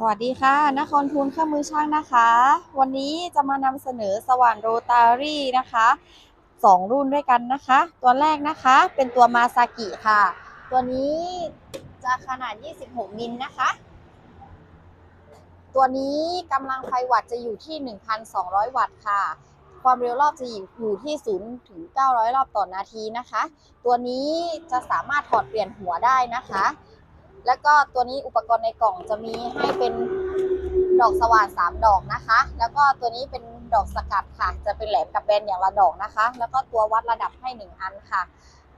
สวัสดีค่ะนครทูลเครื่องมือช่างนะคะ วันนี้จะมานำเสนอสว่านโรตารี่นะคะสองรุ่นด้วยกันนะคะ ตัวแรกนะคะเป็นตัวมาซากิค่ะ ตัวนี้จะขนาด 26 มิลนะคะ ตัวนี้กำลังไฟวัตต์จะอยู่ที่ 1,200 วัตต์ค่ะ ความเร็วรอบจะอยู่ที่ 0 ถึง 900 รอบต่อนาทีนะคะ ตัวนี้จะสามารถถอดเปลี่ยนหัวได้นะคะ แล้วก็ตัวนี้อุปกรณ์ในกล่องจะมีให้เป็นดอกสว่าน3ดอกนะคะ แล้วก็ตัวนี้เป็นดอกสกัดค่ะ จะเป็นแหลมกับแบนอย่างละดอกนะคะ แล้วก็ตัววัดระดับให้ 1 อันค่ะ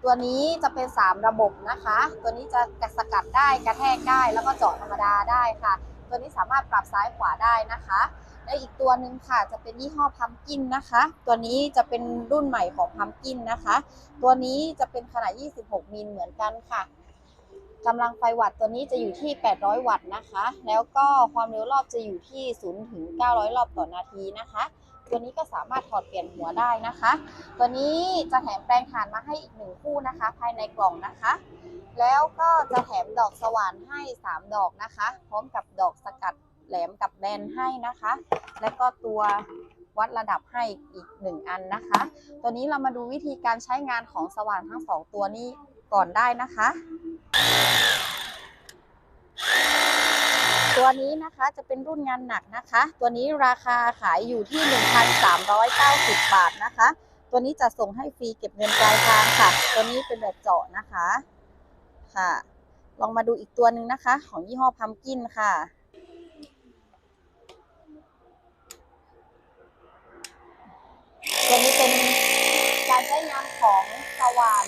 ตัวนี้จะเป็น 3 ระบบนะคะ ตัวนี้จะกระสกัดได้กระแทกได้แล้วก็เจาะธรรมดาได้ค่ะ ตัวนี้สามารถปรับซ้ายขวาได้นะคะและอีกตัวหนึ่งค่ะจะเป็นยี่ห้อพัมกินนะคะ ตัวนี้จะเป็นรุ่นใหม่ของพัมกินนะคะ ตัวนี้จะเป็นขนาด 26 มิลเหมือนกันค่ะ กำลังไฟวัตต์ตัวนี้จะอยู่ที่ 800 วัตต์นะคะ แล้วก็ความเร็วรอบจะอยู่ที่ 0 ถึง 900 รอบต่อนาทีนะคะ ตัวนี้ก็สามารถถอดเปลี่ยนหัวได้นะคะ ตัวนี้จะแถมแปลงถ่านมาให้อีกหนึ่งคู่นะคะ ภายในกล่องนะคะ แล้วก็จะแถมดอกสว่านให้ 3 ดอกนะคะ พร้อมกับดอกสกัดแหลมกับแบนให้นะคะ แล้วก็ตัววัดระดับให้อีก 1 อันนะคะ ตัวนี้เรามาดูวิธีการใช้งานของสว่านทั้ง 2 ตัวนี้ก่อนได้นะคะ ตัวนี้นะคะจะเป็นรุ่นงานหนักนะคะ ตัวนี้ราคาขายอยู่ที่ 1,390 บาทนะคะ ตัวนี้จะส่งให้ฟรีเก็บเงินปลายทางค่ะ ตัวนี้เป็นแบบเจาะนะคะค่ะ ลองมาดูอีกตัวหนึ่งนะคะ ของยี่ห้อพัมกินค่ะตัวนี้เป็นการใช้งานของสว่าน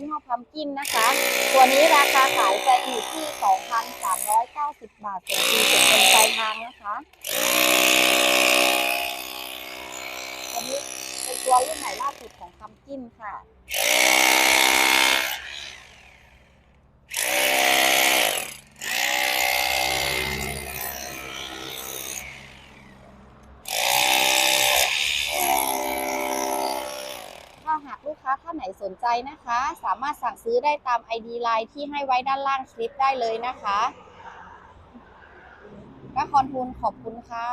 ยี่ห้อพัมกินนะคะ ตัวนี้ราคาขายจะอยู่ที่ 2,390 บาทส่งฟรีเก็บเงินปลายทางนะคะตัวนี้เป็นตัวรุ่นใหม่ล่าสุดของพัมกินค่ะ ถ้าหากลูก ค้าท่านไหนสนใจนะคะ สามารถสั่งซื้อได้ตาม ID ไลน์ที่ให้ไว้ด้านล่างคลิปได้เลยนะคะนครทูลขอบคุณค่ะ